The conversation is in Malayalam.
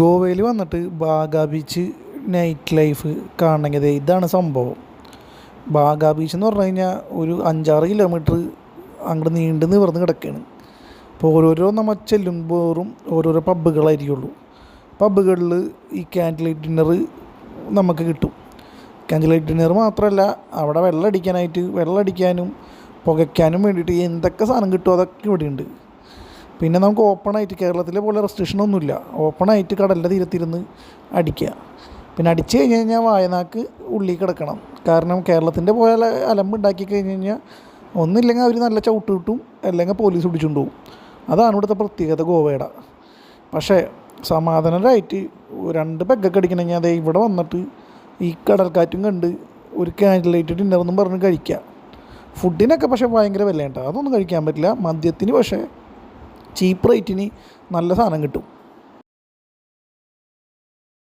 ഗോവയിൽ വന്നിട്ട് ബാഗ ബീച്ച് നൈറ്റ് ലൈഫ് കാണണമെങ്കിൽ ഇതാണ് സംഭവം. ബാഗ ബീച്ച് എന്ന് പറഞ്ഞു കഴിഞ്ഞാൽ ഒരു അഞ്ചാറ് കിലോമീറ്റർ അങ്ങോട്ട് നീണ്ടു നിവർന്ന് കിടക്കുകയാണ് അപ്പോൾ ഓരോരോ നമ്മൾ ചെല്ലുമ്പോറും ഓരോരോ പബ്ബുകളായിരിക്കുള്ളൂ. പബ്ബുകളിൽ ഈ ക്യാൻഡിൽ ലൈറ്റ് ഡിന്നർ നമുക്ക് കിട്ടും. ക്യാൻഡിൽ ലൈറ്റ് ഡിന്നർ മാത്രമല്ല അവിടെ വെള്ളം അടിക്കാനായിട്ട് വെള്ളം അടിക്കാനും പുകയ്ക്കാനും വേണ്ടിയിട്ട് എന്തൊക്കെ സാധനം കിട്ടുമോ അതൊക്കെ ഇവിടെയുണ്ട്. പിന്നെ നമുക്ക് ഓപ്പണായിട്ട് കേരളത്തിലെ പോലെ റെസ്ട്രിക്ഷനൊന്നുമില്ല ഓപ്പണായിട്ട് കടലിന്റെ തീരത്തിരുന്ന് അടിക്കുക. പിന്നെ അടിച്ച് കഴിഞ്ഞ് കഴിഞ്ഞാൽ വായനാക്ക് ഉള്ളിൽ കിടക്കണം. കാരണം കേരളത്തിന്റെ പോലെ അലമ്പുണ്ടാക്കി കഴിഞ്ഞ് കഴിഞ്ഞാൽ ഒന്നില്ലെങ്കിൽ അവർ നല്ല ചവിട്ട് കിട്ടും അല്ലെങ്കിൽ പോലീസ് പിടിച്ചുകൊണ്ട് പോകും. അതാണ് ഇവിടുത്തെ പ്രത്യേകത ഗോവയുടെ. പക്ഷേ സമാധാനമായിട്ട് രണ്ട് പെഗ്ഗൊക്കെ അടിക്കണമെങ്കിൽ അതേ ഇവിടെ വന്നിട്ട് ഈ കടൽക്കാറ്റും കണ്ട് ഒരു ക്യാൻഡിൽ ലൈറ്റ് ഡിന്നറെന്നും പറഞ്ഞ് കഴിക്കുക. ഫുഡിനൊക്കെ പക്ഷേ ഭയങ്കര വില കേട്ടോ അതൊന്നും കഴിക്കാൻ പറ്റില്ല. മദ്യത്തിന് പക്ഷേ ചീപ്പ് റേറ്റിന് നല്ല സാധനം കിട്ടും.